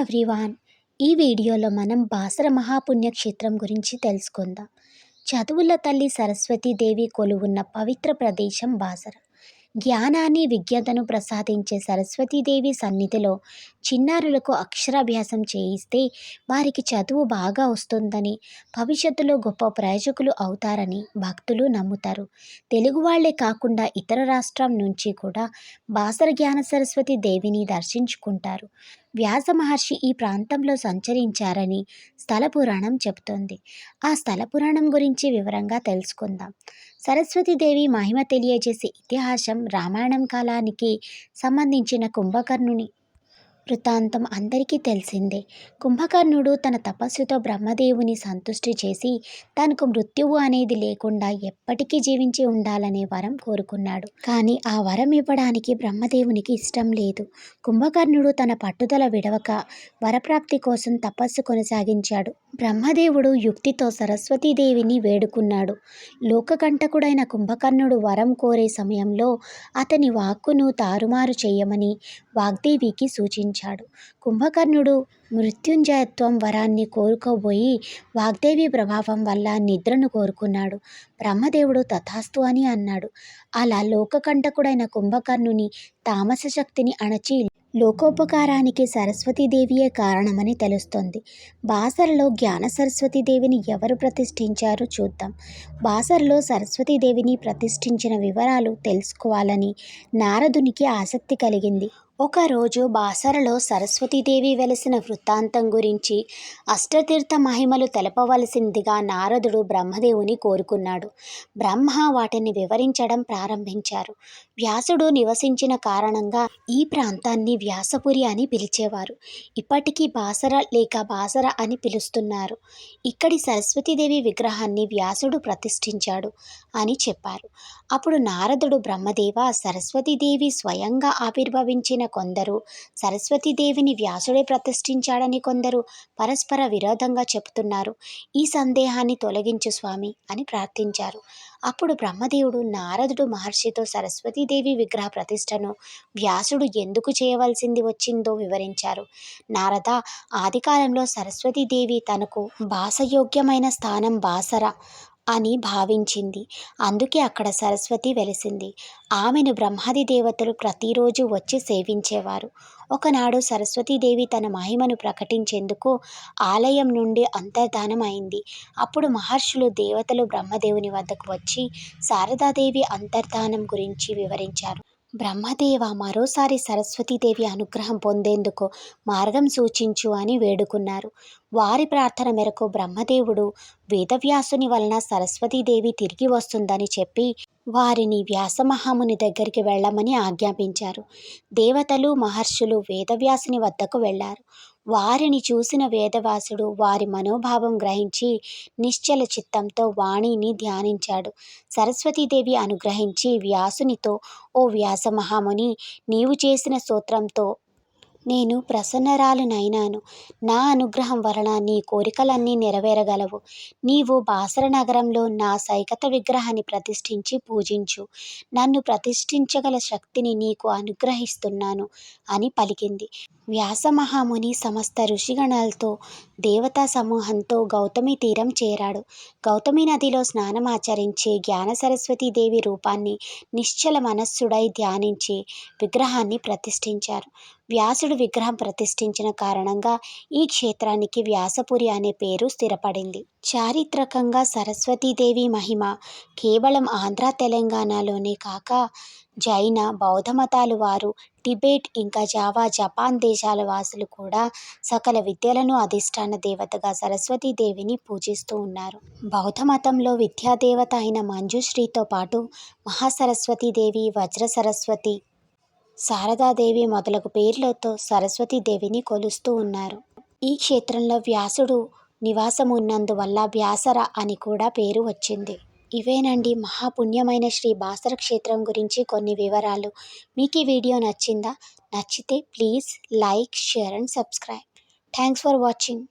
Everyone ఈ వీడియోలో మనం బాసర మహాపుణ్యక్షేత్రం గురించి తెలుసుకుందాం. చదువుల తల్లి సరస్వతీదేవి కొలువున్న పవిత్ర ప్రదేశం బాసర. జ్ఞానాన్ని విజ్ఞతను ప్రసాదించే సరస్వతీదేవి సన్నిధిలో చిన్నారులకు అక్షరాభ్యాసం చేయిస్తే వారికి చదువు బాగా వస్తుందని భవిష్యత్తులో గొప్ప ప్రయోజకులు అవుతారని భక్తులు నమ్ముతారు. తెలుగు వాళ్ళే కాకుండా ఇతర రాష్ట్రం నుంచి కూడా బాసర జ్ఞాన సరస్వతి దేవిని దర్శించుకుంటారు. వ్యాస మహర్షి ఈ ప్రాంతంలో సంచరించారని స్థల పురాణం చెబుతోంది. ఆ స్థల పురాణం గురించి వివరంగా తెలుసుకుందాం. సరస్వతీదేవి మహిమ తెలియజేసే ఇతిహాసం రామాయణం కాలానికి సంబంధించిన కుంభకర్ణుని వృత్తాంతం అందరికీ తెలిసిందే. కుంభకర్ణుడు తన తపస్సుతో బ్రహ్మదేవుని సంతుష్టి చేసి తనకు మృత్యువు అనేది లేకుండా ఎప్పటికీ జీవించి ఉండాలనే వరం కోరుకున్నాడు. కానీ ఆ వరం ఇవ్వడానికి బ్రహ్మదేవునికి ఇష్టం లేదు. కుంభకర్ణుడు తన పట్టుదల విడవక వరప్రాప్తి కోసం తపస్సు కొనసాగించాడు. బ్రహ్మదేవుడు యుక్తితో సరస్వతీదేవిని వేడుకున్నాడు. లోకకంటకుడైన కుంభకర్ణుడు వరం కోరే సమయంలో అతని వాక్కును తారుమారు చేయమని వాగ్దేవికి సూచించాడు. కుంభకర్ణుడు మృత్యుంజయత్వం వరాన్ని కోరుకోబోయి వాగ్దేవి ప్రభావం వల్ల నిద్రను కోరుకున్నాడు. బ్రహ్మదేవుడు తథాస్తు అని అన్నాడు. అలా లోకకంటకుడైన కుంభకర్ణుని తామస శక్తిని అణచి లోకోపకారానికి సరస్వతీదేవియే కారణమని తెలుస్తోంది. బాసరలో జ్ఞాన సరస్వతీదేవిని ఎవరు ప్రతిష్ఠించారో చూద్దాం. బాసరలో సరస్వతీదేవిని ప్రతిష్ఠించిన వివరాలు తెలుసుకోవాలని నారదునికి ఆసక్తి కలిగింది. ఒకరోజు బాసరలో సరస్వతీదేవి వెలసిన వృత్తాంతం గురించి అష్టతీర్థ మహిమలు తెలపవలసిందిగా నారదుడు బ్రహ్మదేవుని కోరుకున్నాడు. బ్రహ్మ వాటిని వివరించడం ప్రారంభించారు. వ్యాసుడు నివసించిన కారణంగా ఈ ప్రాంతాన్ని వ్యాసపురి అని పిలిచేవారు. ఇప్పటికీ బాసర లేక బాసర అని పిలుస్తున్నారు. ఇక్కడి సరస్వతీదేవి విగ్రహాన్ని వ్యాసుడు ప్రతిష్ఠించాడు అని చెప్పారు. అప్పుడు నారదుడు బ్రహ్మదేవ సరస్వతీదేవి స్వయంగా ఆవిర్భవించిన కొందరు సరస్వతీదేవిని వ్యాసుడే ప్రతిష్ఠించాడని కొందరు పరస్పర విరోధంగా చెబుతున్నారు. ఈ సందేహాన్ని తొలగించు స్వామి అని ప్రార్థించారు. అప్పుడు బ్రహ్మదేవుడు నారదుడు మహర్షితో సరస్వతీదేవి విగ్రహ ప్రతిష్టను వ్యాసుడు ఎందుకు చేయవలసింది వచ్చిందో వివరించారు. నారద ఆదికాలంలో సరస్వతీదేవి తనకు భాసయోగ్యమైన స్థానం బాసర. అని భావించింది. అందుకే అక్కడ సరస్వతి వెలిసింది. ఆమెను బ్రహ్మాది దేవతలు ప్రతిరోజు వచ్చి సేవించేవారు. ఒకనాడు సరస్వతీదేవి తన మహిమను ప్రకటించేందుకు ఆలయం నుండి అంతర్ధానం అయింది. అప్పుడు మహర్షులు దేవతలు బ్రహ్మదేవుని వద్దకు వచ్చి శారదాదేవి అంతర్ధానం గురించి వివరించారు. బ్రహ్మదేవ మరోసారి సరస్వతీదేవి అనుగ్రహం పొందేందుకు మార్గం సూచించు అని వేడుకున్నారు. వారి ప్రార్థన మేరకు బ్రహ్మదేవుడు వేదవ్యాసుని వలన సరస్వతీదేవి తిరిగి వస్తుందని చెప్పి వారిని వ్యాసమహాముని దగ్గరికి వెళ్ళమని ఆజ్ఞాపించారు. దేవతలు మహర్షులు వేదవ్యాసుని వద్దకు వెళ్ళారు. వారిని చూసిన వేదవ్యాసుడు వారి మనోభావం గ్రహించి నిశ్చల చిత్తంతో వాణిని ధ్యానించాడు. సరస్వతీదేవి అనుగ్రహించి వ్యాసునితో ఓ వ్యాస మహాముని నీవు చేసిన స్తోత్రంతో నేను ప్రసన్నరాలునైనాను. నా అనుగ్రహం వలన నీ కోరికలన్నీ నెరవేరగలవు. నీవు బాసర నగరంలో నా సైకత విగ్రహాన్ని ప్రతిష్ఠించి పూజించు. నన్ను ప్రతిష్ఠించగల శక్తిని నీకు అనుగ్రహిస్తున్నాను అని పలికింది. వ్యాసమహాముని సమస్త ఋషిగణాలతో దేవతా సమూహంతో గౌతమి తీరం చేరాడు. గౌతమి నదిలో స్నానమాచరించి జ్ఞాన సరస్వతి దేవి రూపాన్ని నిశ్చల మనస్సుడై ధ్యానించి విగ్రహాన్ని ప్రతిష్ఠించారు. వ్యాసుడు విగ్రహం ప్రతిష్ఠించిన కారణంగా ఈ క్షేత్రానికి వ్యాసపురి అనే పేరు స్థిరపడింది. చారిత్రకంగా సరస్వతీదేవి మహిమ కేవలం ఆంధ్ర తెలంగాణలోనే కాక జైన బౌద్ధమతాలు వారు టిబెట్ ఇంకా జావా జపాన్ దేశాల వాసులు కూడా సకల విద్యలను అధిష్టాన దేవతగా సరస్వతీదేవిని పూజిస్తూ ఉన్నారు. బౌద్ధ మతంలో విద్యాదేవత అయిన మంజుశ్రీతో పాటు మహాసరస్వతీదేవి వజ్ర సరస్వతి శారదాదేవి మొదలగు పేర్లతో సరస్వతీదేవిని కొలుస్తూ ఉన్నారు. ఈ క్షేత్రంలో వ్యాసుడు నివాసం ఉన్నందువల్ల వ్యాసర అని కూడా పేరు వచ్చింది. ఇవేనండి మహాపుణ్యమైన శ్రీ బాసర క్షేత్రం గురించి కొన్ని వివరాలు. మీకు ఈ వీడియో నచ్చిందా? నచ్చితే please like share and subscribe. Thanks for watching.